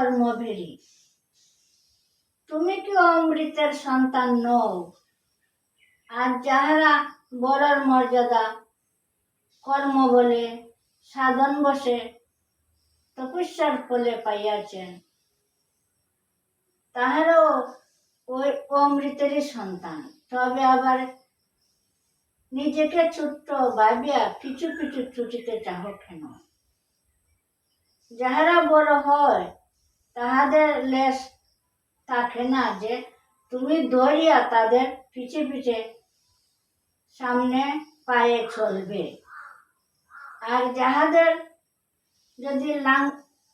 কর্মভেরি তুমি কি অমৃতের সন্তান নও? আর যাহারা বড়র মর্যাদা, কর্ম বলে, সাধন বসে, তপস্যার ফলে পাইয়াছেন, তাহারও ওই অমৃতেরই সন্তান। তবে আবার নিজেকে ছোট্ট ভাবিয়া কিছু কিছু ছুটিতে চাহ কেন? যাহারা বড় হয় তাহাদের লেশ থাকে না যে তুমি দৌড়িয়া তাদের পিছে পিছে সামনে পায়ে চলবে। আর যাহাদের যদি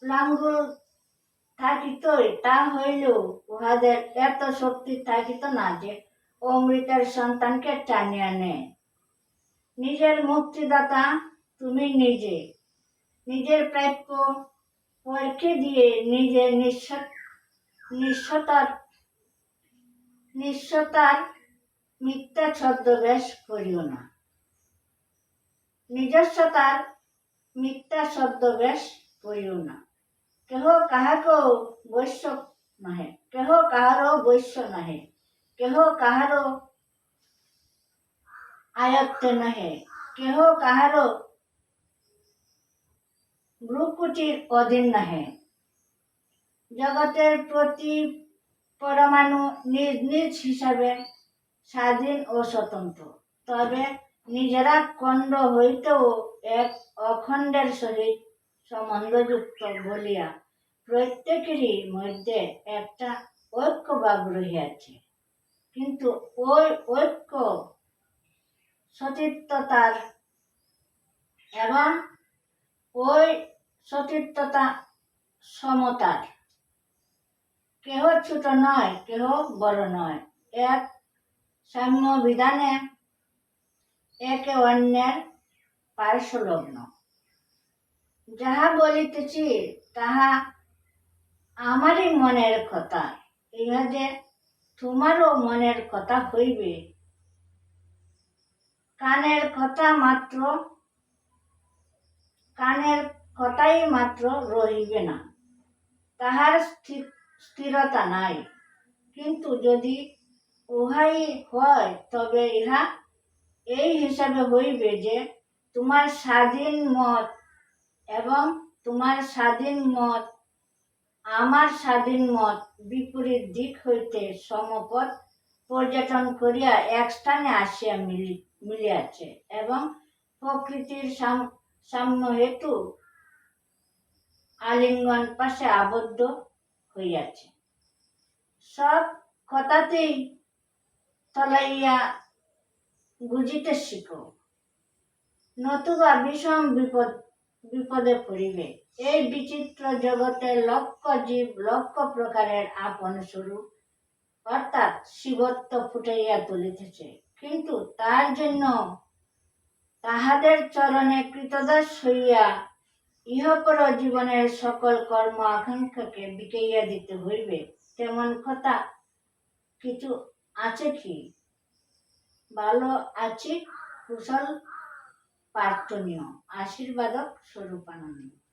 লাঙ্গুল থাকিতই, তা হইলেও উহাদের এত শক্তি থাকিত না যে অমৃতের সন্তানকে টানিয়া নেয়। নিজের মুক্তিদাতা তুমি নিজে। নিজের প্রাপ্য পরীক্ষে দিয়ে নিজের নিঃস্ব নিঃস্বতার নিঃস্বতার মিথ্যা ছদ্মবেশ করিও না। নিজস্বতার মিথ্যা ছদ্মবেশ করিও না। কেহ কাহাকেও বৈশ্য নহে, কেহ কাহারও বৈশ্য নহে, কেহ কাহারও আয়ত্তে নহে, কেহ কাহারও ভ্রুকুটির অধীন নহে। জগতের প্রতি পরমাণু নিজ নিজ হিসাবে স্বাধীন ও স্বতন্ত্র। তবে নিজেরা খণ্ড হইতেও এক অখণ্ডের সহিত সম্বন্ধযুক্ত বলিয়া প্রত্যেকেরই মধ্যে একটা ঐক্য ভাব রহিয়াছে। কিন্তু ওই ঐক্য সতীর্থতার এবং ওই সতীর্থতা সমতার। কেহ ছোট নয়, কেহ বড় নয়। এক সাম্য বিধানে একে অন্যের পার্শ্বলগ্ন। যাহা বলিতেছি, তাহা আমারই মনের কথা। ইহা যে তোমারও মনের কথা হইবে। কানের কথা মাত্র কানের কথাই মাত্র রহিবে না। তাহার স্থি- স্থিরতা নাই। কিন্তু যদি উহাই হয়, তবে ইহা এই হিসাবে হইবে যে, তোমার স্বাধীন মত এবং তোমার স্বাধীন মত, আমার স্বাধীন মত বিপরীত দিক হইতে সমপথ পর্যটন করিয়া এক স্থানে আসিয়া মিলি মিলিয়াছে এবং প্রকৃতির সাম্য হেতু আলিঙ্গন পাশে আবদ্ধ হইয়াছে। সব কথাতেই তলাইয়া বুঝিতে শিখো, নতুবা বিষম বিপদ, বিপদে পড়িবে এই বিচিত্র জগতে লক্ষ জীব, লক্ষ প্রকারের আপন স্বরূপ অর্থাৎ শিবত্ব ফুটাইয়া তুলিতেছে। কিন্তু তার জন্য তাহাদের চরণে কৃতদাস হইয়া ইহপর জীবনের সকল কর্ম আকাঙ্ক্ষাকে বিকাইয়া দিতে হইবে। তেমন কথা কিছু আছে কি? ভালো আছে, কুশল প্রার্থনীয় আশীর্বাদক স্বরূপানন্দ।